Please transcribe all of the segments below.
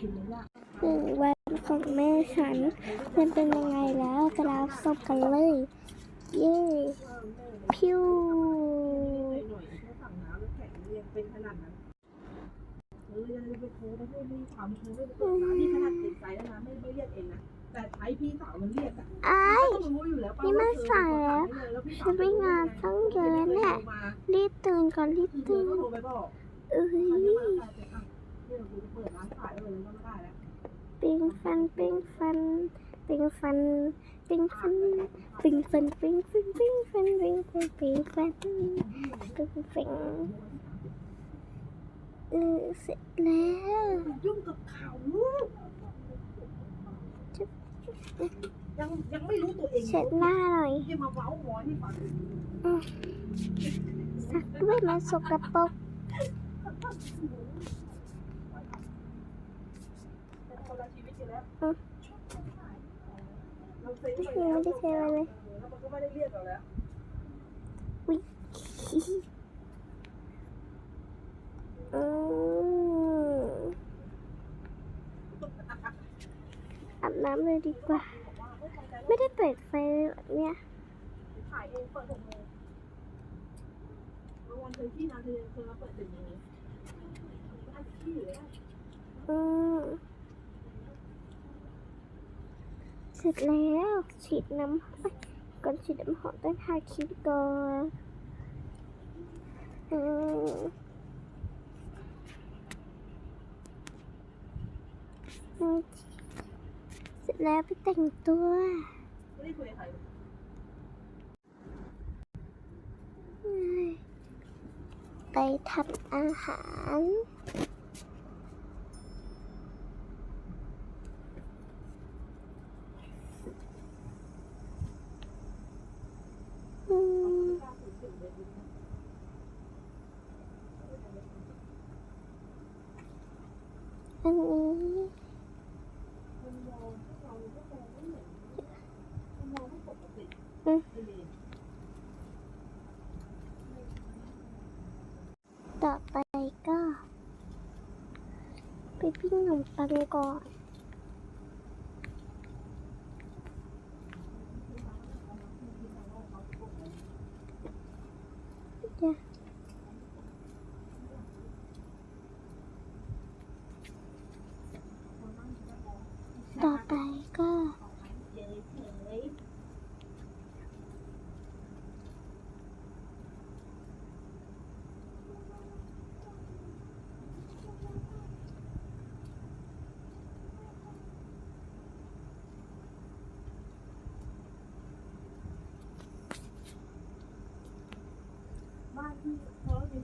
หนึ่งวันของแม่ฉัน มันเป็นยังไงแล้วกราฟสบกันเลย เย้พิวไอ้นี่มันสายแล้วฉันไปงานต้องเยอะแน่รีบตื่นก่อนรีบตื่น ปิงฟันปิงฟันปิงฟันปิงฟันปิงฟันปิงฟันปิงฟันปิงฟันปิงฟันปิงฟันเออเสร็จแล้วยุ่งกับเขายังยังไม่รู้ตัวเองเช็ดหน้าหน่อยที่มาเว้าหมอที่ฟังสักด้วยมาสกปรก ยังไม่ได้เทอะไรเลยอุ้ยอืออาบน้ำเลยดีกว่า ไม่ได้เปิดไฟเนี่ยอืม เสร็จแล้วฉีดน้ำเอ้ยก่อนฉีดน้ำหอมต้องทาครีมก่อนอืมเสร็จแล้วไปแต่งตัวไม่ได้คุยกับใครไปทำอาหารอืม อันนี้อืมต่อไปก็ ไปปิ้งขนมปังก่อน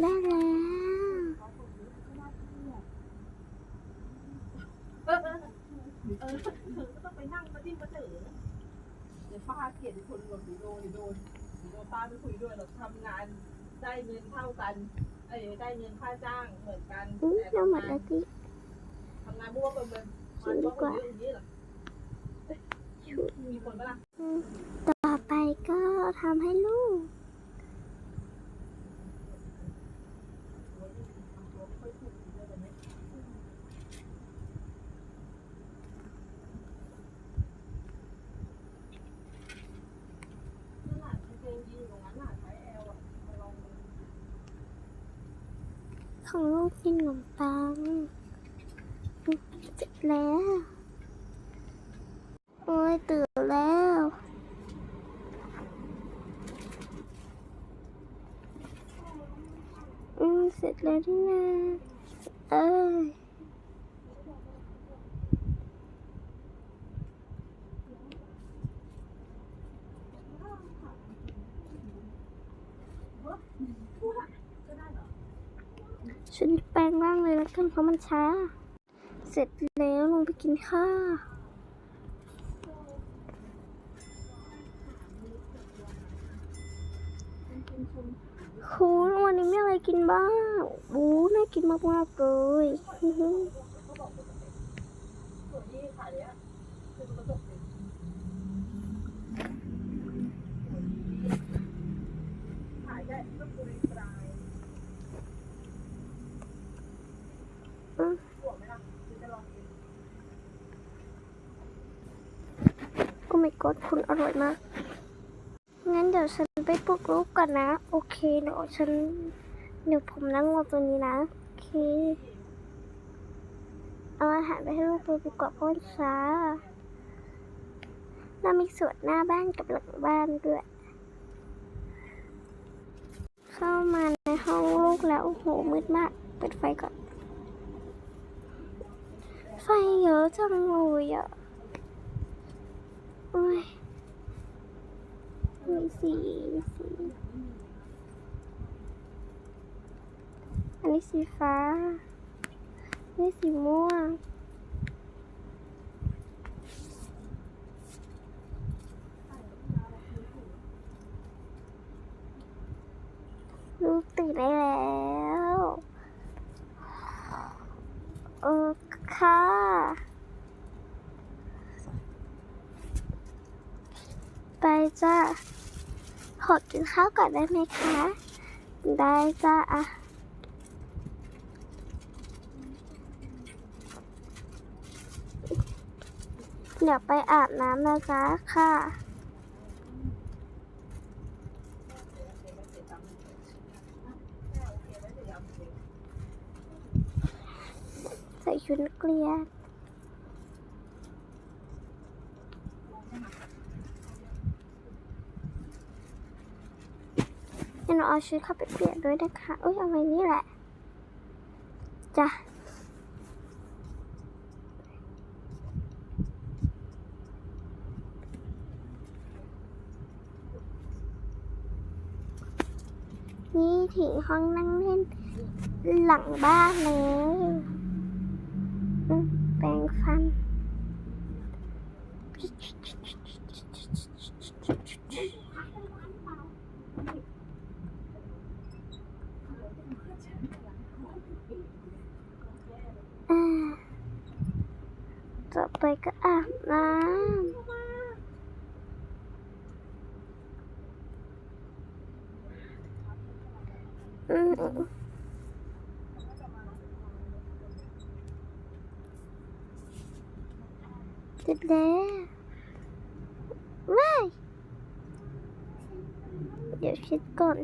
ไม่เปิดแต่ร้านข้าวไม่เปิดเลยเนี่ยร้านข้าวปิดแล้วเออเออเออเธอต้องไปนั่งมาดิ้นมาเจอเดี๋ยวป้าเกลียดคนหล่นหรือโดนหรือโดนหรือโดนป้าไม่คุยด้วยเราทำงานได้เงินเท่ากัน เอ้ยได้เงินค่าจ้างเหมือนกันอุ้ยแต่เราหมทำดงานแล้วที่ทำงานมั่วกันเลยมันก็คนเยอะอย่างนี้เหรอมีคนปะล่ะ ต่อไปก็ทำให้ลูก นั่นแหละกางเกงยีนตรงนั้นน่ะใช้แอลอะมาลองดู ของลูกกินขนมปังเสร็จ แล้ว โอ้ยตื่นแล้ว อืมเสร็จแล้วนี่นะเอ้ยฉันแปลงร่างเลยแล้วกันเพราะมันช้า เสร็จแล้ว ไปกินข้าวคุณวันนี้มีอะไรกินบ้างบูน่ากินมากๆเลยอื้อหือ ส่วนที่ขายเนี้ยคือกระจกเป็นขายแค่ลูกบุรีปลาย อืม หัวไหมล่ะคือจะลองกิน โอ้ my god คุณอร่อยมาก งั้นเดี๋ยวฉันไปปลุกลูกก่อนนะ โอเคเดี๋ยวฉันเดี๋ยวผมนั่งรอตัวนี้นะ โอเค เอาอาหารไปให้ลูกดูดีกว่าเพราะมันช้าเรามีสวนหน้าบ้านกับหลังบ้านด้วย เข้ามาในห้องลูกแล้วโอ้โหมืดมาก เปิดไฟก่อน ไฟเยอะจังเลยอะ โอ้ยมีสีมีสีอันนี้สีฟ้าอันนี้สีม่วง ลูกตื่นได้แล้ว เออค่ะ ไป จ้าขอกินข้าวก่อนได้ไหมคะ ได้จ้าอะเดี๋ยวไปอาบน้ำนะจ๊ะค่ะ ใส่ชุดนักเรียน เดี๋ยวหนูเอาชุดเข้าไปเปลี่ยนด้วยนะคะอุ้ยเอาไว้นี่แหละจ้ะนี่ถึงห้องนั่งเล่นหลังบ้านแล้วแปรงฟัน อ่าต่อไปก็ อาบน้ำอืมเสร็จแล้วว้ายเดี๋ยวเช็ดก่อน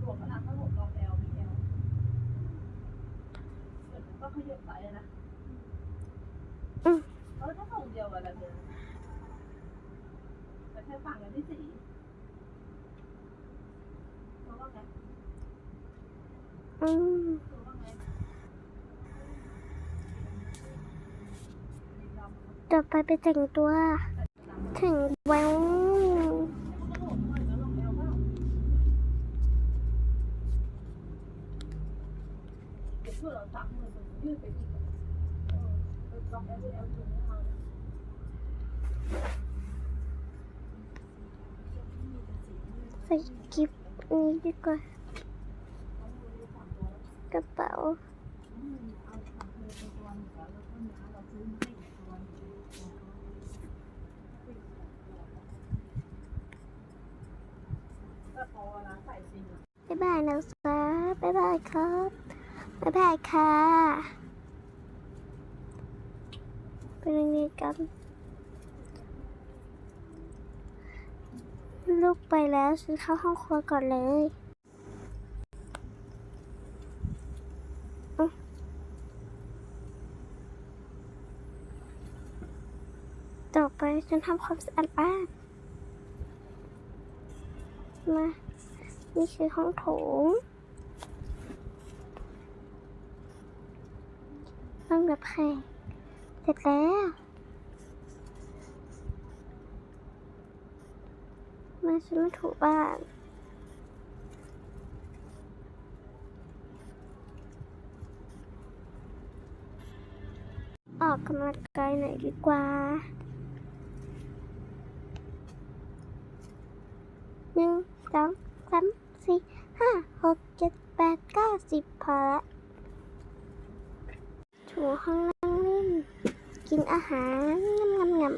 หัวขนาดทั้งหมดลองแอลมีแอลเดี๋ยวก็ ขยับไปนะอืมเขาจะส่งเดียวกันแล้วเดียวแต่แค่ฝั่งกันที่สี่เขาว่าไงอืมเขาว่าไงต่อไปไปแต่งตัวถึงแววเดี๋ยวเใส่กิฟต์นี้ดีกว่ากระเป๋าบ๊ายบายนะครับบ๊ายบายครับ บ๊ายบายค่ะไปโรงเรียนกันลูกไปแล้วฉันเข้าห้องครัวก่อนเลยต่อไปฉันทำความสะอาดบ้านมา นี่คือห้องโถง ต้องแบบไข่ เสร็จแล้ว มาฉันมาถูบ้านออกกำลังกายไหนดีกว่า หนึ่ง สอง สาม สี่ ห้า หก เจ็ด แปด เก้าสิบพอละ ห้องนั่งเล่นกินอาหารงำงำงำ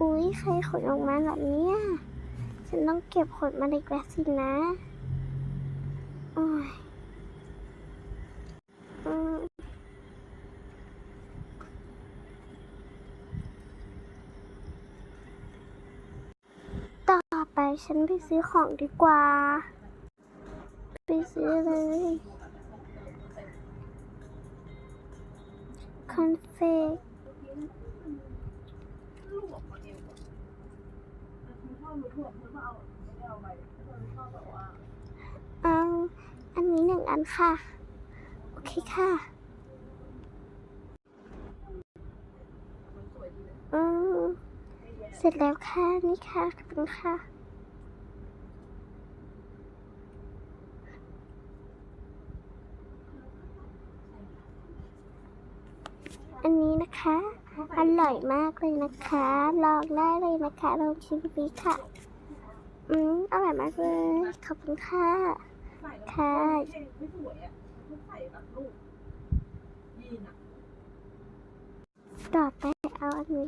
อุ๊ย ใครขนออกมาแบบเนี้ยฉันต้องเก็บขนมาอีกแล้วสินะ โอ้ยอืมต่อไป ฉันไปซื้อของดีกว่า ไปซื้อเลยคอนเฟกาแฟอ่าอันนี้หนึ่งอันค่ะ โอเคค่ะอืมเสร็จแล้วค่ะ นี่ค่ะขอบคุณค่ะ อันนี้นะคะ อร่อยมากเลยนะคะ ลองได้เลยนะคะลองชิมฟรีค่ะ อืมอร่อยมากเลย ขอบคุณค่ะ ค่ะต่อไปเอาอันนี้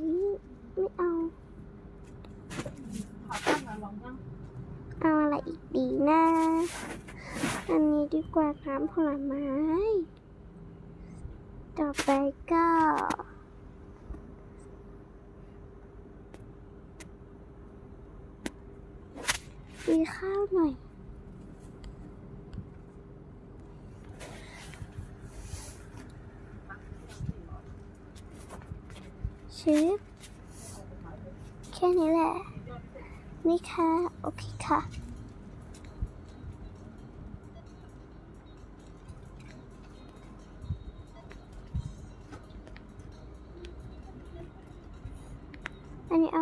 ไม่เอาเอาอะไรอีกดีนะ อันนี้ดีกว่าน้ำผลไม้ ต่อไปก็มีข้าวหน่อยชิปแค่นี้แหละ นี่ค่ะ โอเคค่ะ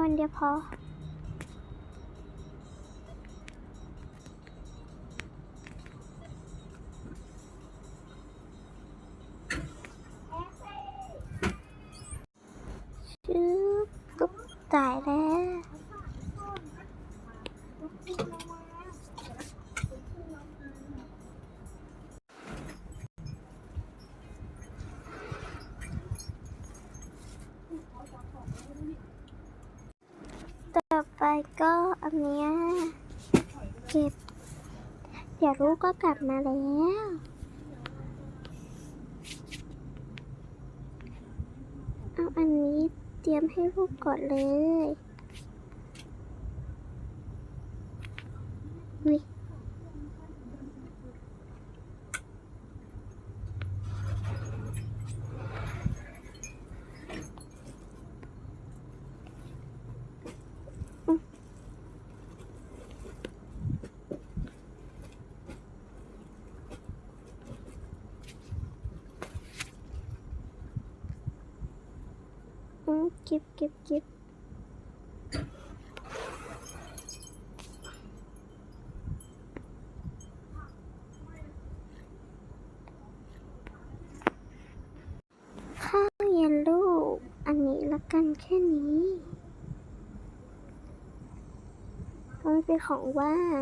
อันเดียวพอชืบตุ๊บจ่ายแล้ว ต่อไป ก็อันเนี้ยเก็บเดี๋ยวลูกก็กลับมาแล้วเอาอันนี้เตรียมให้ลูกก่อนเลย อืมเก็บเก็บเก็บข้าวเย็นลูกอันนี้ละกันแค่นี้มันเป็นของว่าง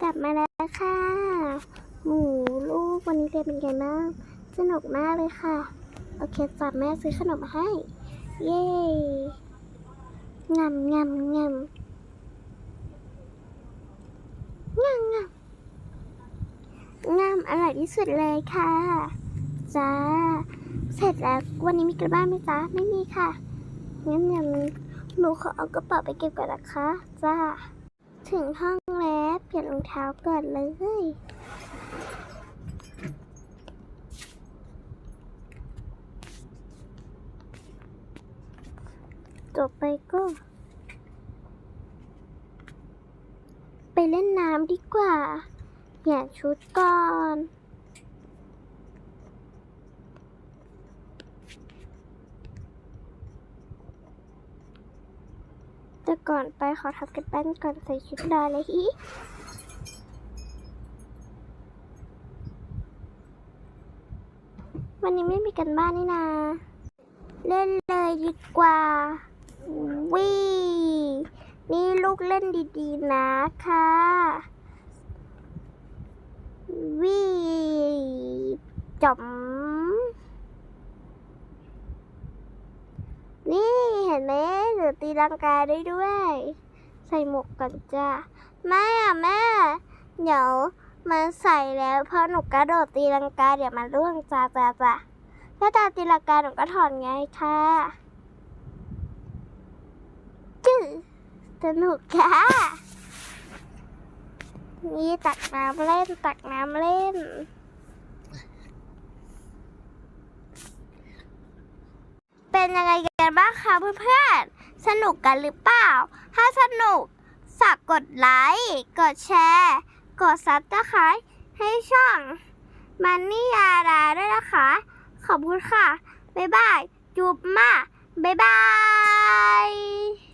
กลับมาแล้วค่ะ หมูลูกวันนี้เรียนเป็นไงบ้าง สนุกมากเลยค่ะ โอเคจับแม่ซื้อขนมให้ เย้งำงำงำงำงำงำอร่อยที่สุดเลยค่ะจ้าเสร็จแล้ววันนี้มีกลับบ้านไหมจ๊ะไม่มีค่ะงั้นยังหนูขอเอากระเป๋าไปเก็บก่อนนะคะจ้าถึงห้องแล้วเปลี่ยนรองเท้าก่อนเลย ต่อไปก็ ไปเล่นน้ำดีกว่าเปลี่ยชุดก่อนแต่ก่อนไปขอทำกันแป้นก่อนใส่ชุดดาเลยฮีวันนี้ไม่มีกันบ้านนี่นา เล่นเลยดีกว่า วินี่ลูกเล่นดีๆนะคะวิจอมนี่เห็นไหมหนูตีลังกาได้ด้วย ใส่หมวกก่อนจ้ะแม่อะแม่ เดี๋ยวมันใส่แล้วพราะหนูกระโดดตีลังกาเดี๋ยวมันร่วงจ้าจ้าจ้าถ้าตาตีลังกาหนูก็ถอนไงค่ะจื้อ สนุกค่ะนี่ตักน้ำเล่นตักน้ำเล่น เป็นยังไงกันบ้างคะเพื่อนๆ สนุกกันหรือเปล่า ถ้าสนุกฝากกดไลค์ กดแชร์ กดซับสไครต์ให้ช่องมันนี่ยาดาด้วยนะคะ ขอบคุณค่ะ บ๊ายบาย จุบมาบ๊ายบาย